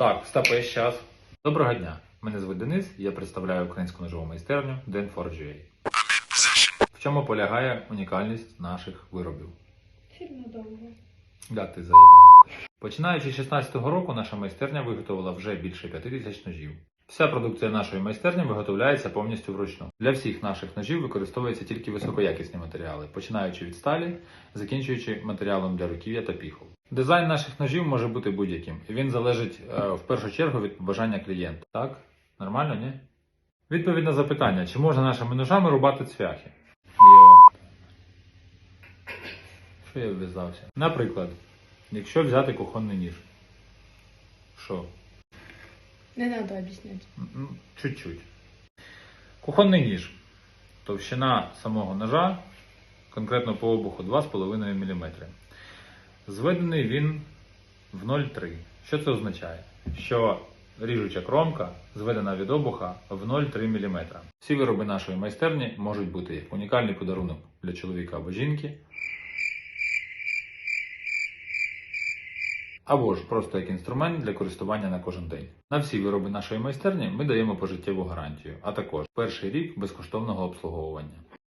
Так, стопи, щас. Доброго дня. Мене звуть Денис, я представляю українську ножову майстерню Den4GA. В чому полягає унікальність наших виробів? Фірма довго. Да, ти заїбав. Починаючи з 16-го року, наша майстерня виготовила вже більше 5 тисяч ножів. Вся продукція нашої майстерні виготовляється повністю вручну. Для всіх наших ножів використовуються тільки високоякісні матеріали, починаючи від сталі, закінчуючи матеріалом для руків'я та піхов. Дизайн наших ножів може бути будь-яким, і він залежить е, в першу чергу від побажання клієнта. Так? Нормально, ні? Відповідь на запитання, чи можна нашими ножами рубати цвяхи? Йо. Що я вв'язався? Наприклад, якщо взяти кухонний ніж. Що? Не треба об'ясняти. Чуть-чуть. Кухонний ніж. Товщина самого ножа, конкретно по обуху 2,5 мм. Зведений він в 0,3. Що це означає? Що ріжуча кромка зведена від обуха в 0,3 мм. Всі вироби нашої майстерні можуть бути як унікальний подарунок для чоловіка або жінки. Або ж просто як інструмент для користування на кожен день. На всі вироби нашої майстерні ми даємо пожиттєву гарантію, а також перший рік безкоштовного обслуговування.